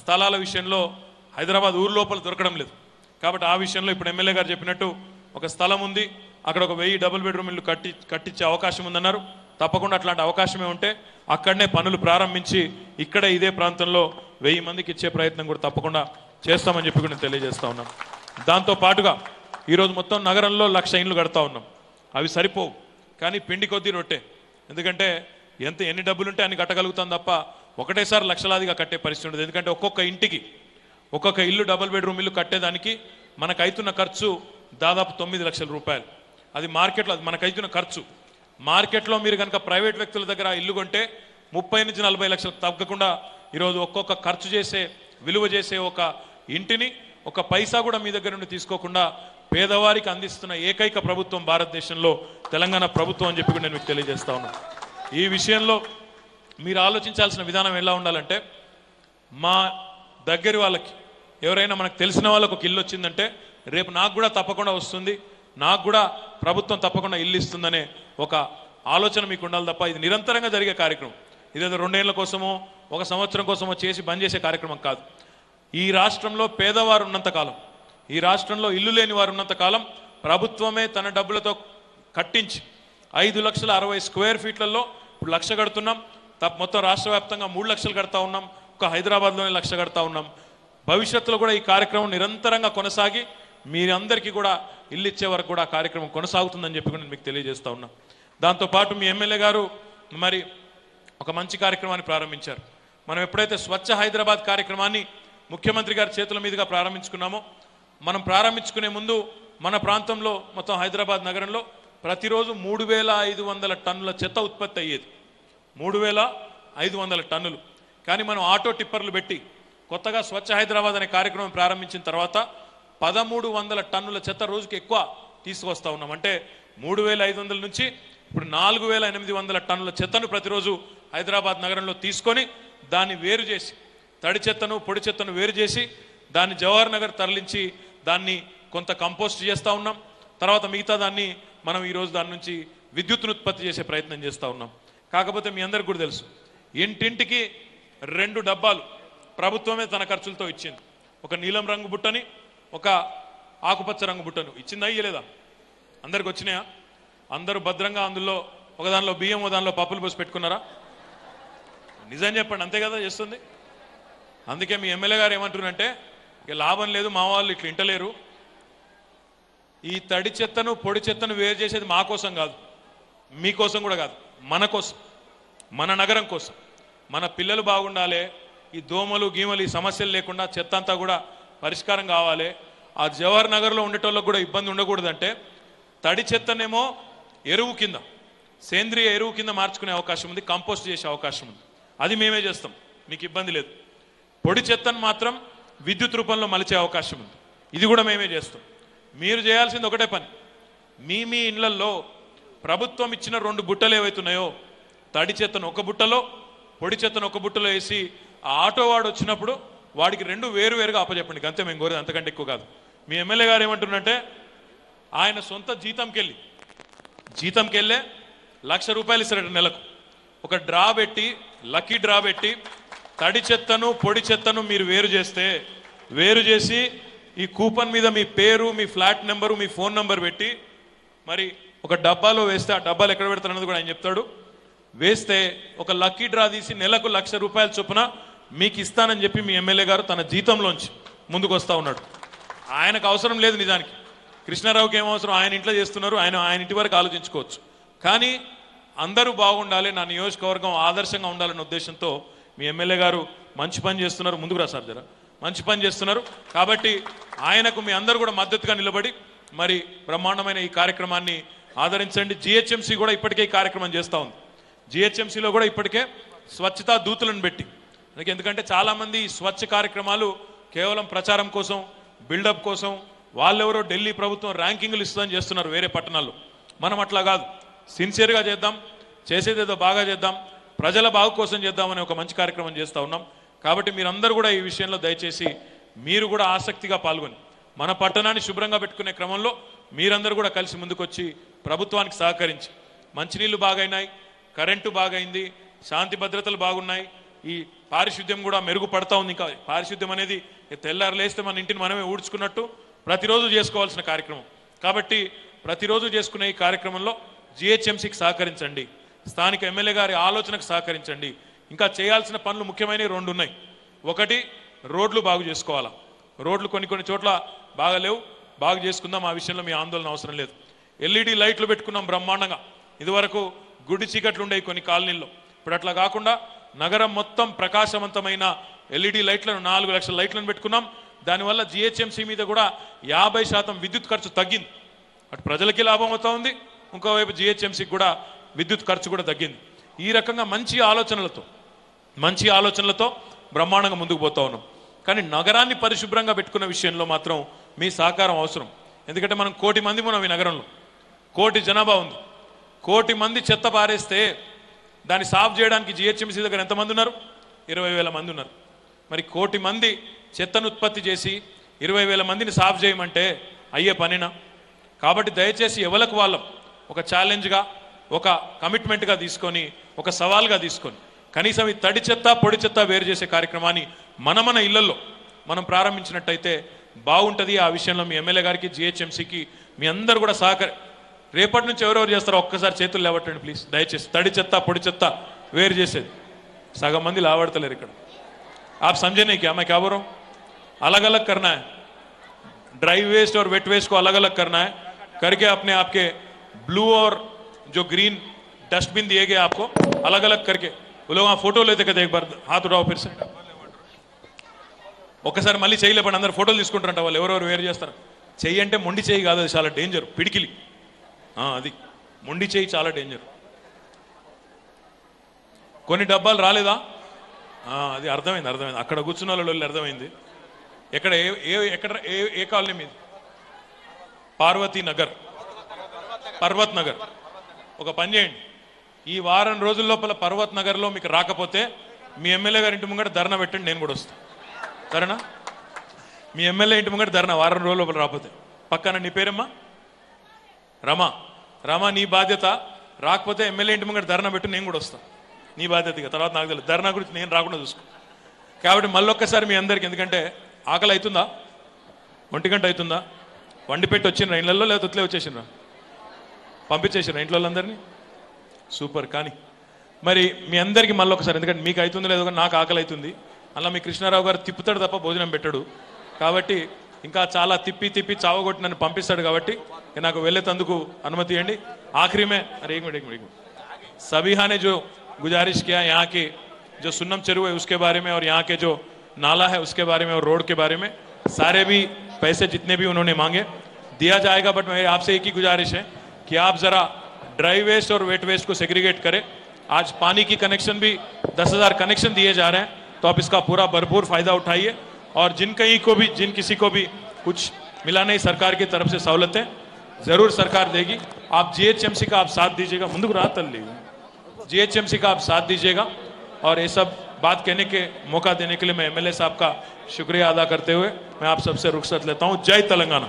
స్థలాల విషయంలో హైదరాబాద్ ఊరు లోపల దొరకడం లేదు. కాబట్టి ఆ విషయంలో ఇప్పుడు ఎమ్మెల్యే గారు చెప్పినట్టు ఒక స్థలం ఉంది. అక్కడ ఒక వెయ్యి డబుల్ బెడ్రూమ్ ఇల్లు కట్టి కట్టించే అవకాశం ఉందన్నారు. తప్పకుండా అట్లాంటి అవకాశమే ఉంటే అక్కడనే పనులు ప్రారంభించి ఇక్కడే ఇదే ప్రాంతంలో వెయ్యి మందికి ఇచ్చే ప్రయత్నం కూడా తప్పకుండా చేస్తామని చెప్పి కూడా తెలియజేస్తా ఉన్నాం దాంతో పాటుగా ఈరోజు మొత్తం నగరంలో లక్ష ఇండ్లు కడతా ఉన్నాం. అవి సరిపోవు. కానీ పిండి కొద్దీ రొట్టె. ఎందుకంటే ఎంత ఎన్ని డబ్బులు ఉంటే అన్ని కట్టగలుగుతాం తప్ప ఒకటేసారి లక్షలాదిగా కట్టే పరిస్థితి ఉండదు. ఎందుకంటే ఒక్కొక్క ఇంటికి ఒక్కొక్క ఇల్లు డబుల్ బెడ్రూమ్ ఇల్లు కట్టేదానికి మనకు అవుతున్న ఖర్చు దాదాపు తొమ్మిది లక్షల రూపాయలు. అది మార్కెట్లో అది మనకు అవుతున్న ఖర్చు. మార్కెట్లో మీరు కనుక ప్రైవేట్ వ్యక్తుల దగ్గర ఇల్లు కొంటే ముప్పై నుంచి నలభై లక్షలు తగ్గకుండా ఈరోజు ఒక్కొక్క ఖర్చు చేసే విలువ చేసే ఒక ఇంటిని ఒక పైసా కూడా మీ దగ్గర నుండి తీసుకోకుండా పేదవారికి అందిస్తున్న ఏకైక ప్రభుత్వం భారతదేశంలో తెలంగాణ ప్రభుత్వం అని చెప్పి నేను మీకు తెలియజేస్తా ఉన్నాను ఈ విషయంలో మీరు ఆలోచించాల్సిన విధానం ఎలా ఉండాలంటే మా దగ్గర వాళ్ళకి ఎవరైనా మనకు తెలిసిన వాళ్ళకు ఒక ఇల్లు వచ్చిందంటే రేపు నాకు కూడా తప్పకుండా వస్తుంది నాకు కూడా ప్రభుత్వం తప్పకుండా ఇల్లు ఇస్తుందనే ఒక ఆలోచన మీకు ఉండాలి తప్ప ఇది నిరంతరంగా జరిగే కార్యక్రమం. ఇదేదో రెండేళ్ళ కోసమో ఒక సంవత్సరం కోసమో చేసి బంద్ చేసే కార్యక్రమం కాదు. ఈ రాష్ట్రంలో పేదవారు ఉన్నంత కాలం ఈ రాష్ట్రంలో ఇల్లు లేని వారు ఉన్నంత కాలం ప్రభుత్వమే తన డబ్బులతో కట్టించి ఐదు లక్షల అరవై స్క్వేర్ ఫీట్లలో ఇప్పుడు లక్ష కడుతున్నాం. తప్ప మొత్తం రాష్ట్ర వ్యాప్తంగా మూడు లక్షలు కడతా ఉన్నాం. ఒక హైదరాబాద్లోనే లక్ష కడతా ఉన్నాం. భవిష్యత్తులో కూడా ఈ కార్యక్రమం నిరంతరంగా కొనసాగి మీరందరికీ కూడా ఇల్లు ఇచ్చే వరకు కూడా కార్యక్రమం కొనసాగుతుందని చెప్పి కూడా నేను మీకు తెలియజేస్తా ఉన్నా. దాంతోపాటు మీ ఎమ్మెల్యే గారు మరి ఒక మంచి కార్యక్రమాన్ని ప్రారంభించారు. మనం ఎప్పుడైతే స్వచ్ఛ హైదరాబాద్ కార్యక్రమాన్ని ముఖ్యమంత్రి గారి చేతుల మీదుగా ప్రారంభించుకున్నామో మనం ప్రారంభించుకునే ముందు మన ప్రాంతంలో మొత్తం హైదరాబాద్ నగరంలో ప్రతిరోజు మూడు వేల ఐదు వందల టన్నుల చెత్త ఉత్పత్తి అయ్యేది. మూడు వేల ఐదు వందల టన్నులు. కానీ మనం ఆటో టిప్పర్లు పెట్టి కొత్తగా స్వచ్ఛ హైదరాబాద్ అనే కార్యక్రమం ప్రారంభించిన తర్వాత పదమూడు వందల టన్నుల చెత్త రోజుకి ఎక్కువ తీసుకొస్తా ఉన్నాం. అంటే మూడు వేల ఐదు వందల నుంచి ఇప్పుడు నాలుగు వేల ఎనిమిది వందల టన్నుల చెత్తను ప్రతిరోజు హైదరాబాద్ నగరంలో తీసుకొని దాన్ని వేరు చేసి తడి చెత్తను పొడి చెత్తను వేరు చేసి దాన్ని జవహర్ నగర్ తరలించి దాన్ని కొంత కంపోస్ట్ చేస్తూ ఉన్నాం. తర్వాత మిగతా దాన్ని మనం ఈరోజు దాని నుంచి విద్యుత్ను ఉత్పత్తి చేసే ప్రయత్నం చేస్తూ ఉన్నాం. కాకపోతే మీ అందరికి కూడా తెలుసు ఇంటింటికి రెండు డబ్బాలు ప్రభుత్వమే తన ఖర్చులతో ఇచ్చింది. ఒక నీలం రంగు బుట్టని ఒక ఆకుపచ్చ రంగు బుట్టను. ఇచ్చిందా ఇయ్యలేదా? అందరికి వచ్చినాయా? అందరూ భద్రంగా అందులో ఒక దానిలో బియ్యం ఒక దానిలో పప్పులు పోసి పెట్టుకున్నారా? నిజం చెప్పండి అంతే కదా చేస్తుంది? అందుకే మీ ఎమ్మెల్యే గారు ఏమంటున్నారంటే ఇక లాభం లేదు మా వాళ్ళు ఇట్లా వింటలేరు ఈ తడి చెత్తను పొడి చెత్తను వేరు చేసేది మా కోసం కాదు మీకోసం కూడా కాదు మన కోసం మన నగరం కోసం. మన పిల్లలు బాగుండాలి ఈ దోమలు గీమలు ఈ సమస్యలు లేకుండా చెత్త అంతా కూడా పరిష్కారం కావాలి. ఆ జవహర్ నగర్లో ఉండేటోళ్ళకు కూడా ఇబ్బంది ఉండకూడదంటే తడి చెత్తనేమో ఎరువు కింద సేంద్రియ ఎరువు కింద మార్చుకునే అవకాశం ఉంది కంపోస్ట్ చేసే అవకాశం ఉంది. అది మేమే చేస్తాం మీకు ఇబ్బంది లేదు. పొడి చెత్తను మాత్రం విద్యుత్ రూపంలో మలిచే అవకాశం ఉంది. ఇది కూడా మేమే చేస్తాం. మీరు చేయాల్సింది ఒకటే పని. మీ మీ ఇళ్ళల్లో ప్రభుత్వం ఇచ్చిన రెండు బుట్టలు ఏవైతున్నాయో తడి చెత్తను ఒక బుట్టలో పొడి చెత్తను ఒక బుట్టలో వేసి ఆ ఆటో వాడు వచ్చినప్పుడు వాడికి రెండు వేరు వేరుగా అప్పచెప్పండి అంతే మేము కోరేది అంతకంటే ఎక్కువ కాదు. మీ ఎమ్మెల్యే గారు ఏమంటున్నంటే ఆయన సొంత జీతంకెళ్ళి జీతంకెళ్ళే లక్ష రూపాయలు ఇస్తారట నెలకు. ఒక డ్రా పెట్టి లక్కీ డ్రా పెట్టి తడి చెత్తను పొడి చెత్తను మీరు వేరు చేస్తే వేరు చేసి ఈ కూపన్ మీద మీ పేరు మీ ఫ్లాట్ నెంబరు మీ ఫోన్ నెంబర్ పెట్టి మరి ఒక డబ్బాలో వేస్తే ఆ డబ్బాలు ఎక్కడ పెడతారన్నది కూడా ఆయన చెప్తాడు. వేస్తే ఒక లక్కీ డ్రా తీసి నెలకు లక్ష రూపాయల చొప్పున మీకు ఇస్తానని చెప్పి మీ ఎమ్మెల్యే గారు తన జీతంలోంచి ముందుకు వస్తా ఉన్నాడు. ఆయనకు అవసరం లేదు నిజానికి. కృష్ణారావుకి ఏం అవసరం? ఆయన ఇంట్లో చేస్తున్నారు ఆయన ఆయన ఇంటి వరకు ఆలోచించుకోవచ్చు. కానీ అందరూ బాగుండాలి నా నియోజకవర్గం ఆదర్శంగా ఉండాలనే ఉద్దేశంతో మీ ఎమ్మెల్యే గారు మంచి పని చేస్తున్నారు ముందుకు రా సార్ జర. మంచి పని చేస్తున్నారు. కాబట్టి ఆయనకు మీ అందరూ కూడా మద్దతుగా నిలబడి మరి బ్రహ్మాండమైన ఈ కార్యక్రమాన్ని ఆదరించండి. జిహెచ్ఎంసీ కూడా ఇప్పటికే ఈ కార్యక్రమం చేస్తూ ఉంది. జిహెచ్ఎంసీలో కూడా ఇప్పటికే స్వచ్ఛతా దూతులను పెట్టి ఎందుకంటే చాలామంది ఈ స్వచ్ఛ కార్యక్రమాలు కేవలం ప్రచారం కోసం బిల్డప్ కోసం వాళ్ళెవరో ఢిల్లీ ప్రభుత్వం ర్యాంకింగ్లు ఇస్తుందని చేస్తున్నారు వేరే పట్టణాల్లో. మనం అట్లా కాదు. సిన్సియర్గా చేద్దాం చేసేదేదో బాగా చేద్దాం. ప్రజల బాగు కోసం చేద్దామని ఒక మంచి కార్యక్రమం చేస్తూ ఉన్నాం. కాబట్టి మీరందరూ కూడా ఈ విషయంలో దయచేసి మీరు కూడా ఆసక్తిగా పాల్గొని మన పట్టణాన్ని శుభ్రంగా పెట్టుకునే క్రమంలో మీరందరూ కూడా కలిసి ముందుకొచ్చి ప్రభుత్వానికి సహకరించి మంచినీళ్ళు బాగైనాయి కరెంటు బాగైంది శాంతి భద్రతలు బాగున్నాయి ఈ పారిశుద్ధ్యం కూడా మెరుగుపడతా ఉంది. ఇంకా పారిశుద్ధ్యం అనేది తెల్లారు లేస్తే మన ఇంటిని మనమే ఊడ్చుకున్నట్టు ప్రతిరోజు చేసుకోవాల్సిన కార్యక్రమం. కాబట్టి ప్రతిరోజు చేసుకునే ఈ కార్యక్రమంలో జిహెచ్ఎంసీకి సహకరించండి. స్థానిక ఎమ్మెల్యే గారి ఆలోచనకు సహకరించండి. ఇంకా చేయాల్సిన పనులు ముఖ్యమైనవి రెండు ఉన్నాయి ఒకటి రోడ్లు బాగు చేసుకోవాలా? రోడ్లు కొన్ని కొన్ని చోట్ల బాగలేవు. బాగు చేసుకుందాం ఆ విషయంలో మీ ఆందోళన అవసరం లేదు. ఎల్ఈడి లైట్లు పెట్టుకున్నాం బ్రహ్మాండంగా. ఇదివరకు గుడి చీకట్లు ఉండేవి కొన్ని కాలనీల్లో. ఇప్పుడు అట్లా కాకుండా నగరం మొత్తం ప్రకాశవంతమైన ఎల్ఈడి లైట్లను నాలుగు లక్షల లైట్లను పెట్టుకున్నాం. దానివల్ల జిహెచ్ఎంసీ మీద కూడా యాభై శాతం విద్యుత్ ఖర్చు తగ్గింది. అటు ప్రజలకి లాభం అవుతా ఉంది. ఇంకోవైపు జిహెచ్ఎంసీకి కూడా విద్యుత్ ఖర్చు కూడా తగ్గింది. ఈ రకంగా మంచి ఆలోచనలతో మంచి ఆలోచనలతో బ్రహ్మాండంగా ముందుకు పోతా ఉన్నాం. కానీ నగరాన్ని పరిశుభ్రంగా పెట్టుకున్న విషయంలో మాత్రం మీ సహకారం అవసరం. ఎందుకంటే మనం కోటి మంది ఉన్నాం ఈ నగరంలో. కోటి జనాభా ఉంది. కోటి మంది చెత్త పారేస్తే దాన్ని సాఫ్ చేయడానికి జిహెచ్ఎంసీ దగ్గర ఎంతమంది ఉన్నారు? ఇరవై వేల మంది ఉన్నారు. మరి కోటి మంది చెత్తను ఉత్పత్తి చేసి ఇరవై వేల మందిని సాఫ్ చేయమంటే అయ్యే పనినా? కాబట్టి దయచేసి ఎవలకు వాళ్ళం? ఒక ఛాలెంజ్గా ఒక కమిట్మెంట్గా తీసుకొని ఒక సవాల్గా తీసుకొని కనీసం ఈ తడి చెత్త పొడి చెత్త వేరు చేసే కార్యక్రమాన్ని మన మన ఇళ్లలో మనం ప్రారంభించినట్టయితే బాగుంటుంది ఆ విషయంలో మీ ఎమ్మెల్యే గారికి జిహెచ్ఎంసీకి మీ అందరు కూడా సహకరి రేపటి నుంచి ఎవరెవరు చేస్తారో ఒక్కసారి చేతులు లేవట్టండి ప్లీజ్ దయచేసి తడి చెత్త పొడి చెత్త వేరు చేసేది సగం మంది లావడతలేరు ఇక్కడ आप समझे नहीं क्या मैं क्या बोल रहा हूँ अलग अलग करना है ड्राई वेस्ट और वेट वेस्ट को अलग अलग करना है करके अपने आपके ब्लू और जो ग्रीन डस्टबिन दिए गए आपको अलग अलग करके वो लोग वहाँ फोटो लेते कहते एक बार हाथ उठाओ फिर से ఒక్కసారి మళ్ళీ చేయలేపండి అందరు ఫోటోలు తీసుకుంటారంట వాళ్ళు ఎవరెవరు వేరు చేస్తారు చెయ్యి అంటే మొండి చెయ్యి కాదు అది చాలా డేంజర్ పిడికిలి ఆ, అది మొండి చెయ్యి చాలా డేంజర్ కొన్ని డబ్బాలు రాలేదా ఆ, అది అర్థమైంది అర్థమైంది అక్కడ కూర్చున్న వాళ్ళు అర్థమైంది ఎక్కడ ఏ ఏ ఎక్కడ ఏ ఏ కాలనీ మీద పార్వతీ నగర్ పర్వత్ నగర్ ఒక పని చేయండి. ఈ వారం రోజుల లోపల పర్వత్ నగర్లో మీకు రాకపోతే మీ ఎమ్మెల్యే గారి ఇంటి ముంగట ధర్నా పెట్టండి నేను కూడా వస్తాను సరేనా? మీ ఎమ్మెల్యే ఇంటి ముంగట ధర్నా వారం రోజుల లోపల రాకపోతే. పక్కన నీ పేరమ్మా? రమా. రమా నీ బాధ్యత. రాకపోతే ఎమ్మెల్యే ఇంటి ముంగట ధర్నా పెట్టు నేను కూడా వస్తాను నీ బాధ్యత ఇక తర్వాత నాకు తెలియదు. ధర్నా గురించి నేను రాకుండా చూసుకో. కాబట్టి మళ్ళొక్కసారి మీ అందరికి ఎందుకంటే ఆకలి అవుతుందా? ఒంటి గంట అవుతుందా? వండి పెట్టి వచ్చిండ్రా ఇళ్ళల్లో లేదా ఉత్లే వచ్చేసిండ్రా? పంపించేసిండ్రా ఇంట్లో వాళ్ళందరినీ సూపర్ కానీ మరి మీ అందరికీ మళ్ళీ ఒకసారి ఎందుకంటే మీకు అవుతుందో లేదో కానీ నాకు ఆకలి అవుతుంది అలా మీ కృష్ణారావు గారు తిప్పుతాడు తప్ప భోజనం పెట్టాడు కాబట్టి ఇంకా చాలా తిప్పి తిప్పి చావగొట్టి నన్ను పంపిస్తాడు కాబట్టి ఇక నాకు వెళ్ళేటందుకు అనుమతి ఇవ్వండి ఆఖరి మే అరే एक मिनट एक मिनट एक मिनट सबिहा ने जो गुजारिश किया यहाँ के जो सुन्नम चेरू है उसके बारे में और यहाँ के जो नाला है उसके बारे में और रोड के बारे में सारे भी पैसे जितने भी उन्होंने मांगे दिया जाएगा बट मेरी आपसे एक ही गुजारिश है कि आप जरा ड्राई वेस्ट और वेट वेस्ट को सेग्रीगेट करें। आज पानी की कनेक्शन भी दस हज़ार कनेक्शन दिए जा रहे हैं तो आप इसका पूरा भरपूर फ़ायदा उठाइए। और जिन कहीं को भी, जिन किसी को भी कुछ मिला नहीं, सरकार की तरफ़ से सहूलतें ज़रूर सरकार देगी। आप जीएचएमसी का आप साथ दीजिएगा। मुंदुक रात जीएचएमसी का आप साथ दीजिएगा। और ये सब बात कहने के मौका देने के लिए मैं एमएलए साहब का शुक्रिया अदा करते हुए मैं आप सबसे रुख्सत लेता हूँ। जय तेलंगाना।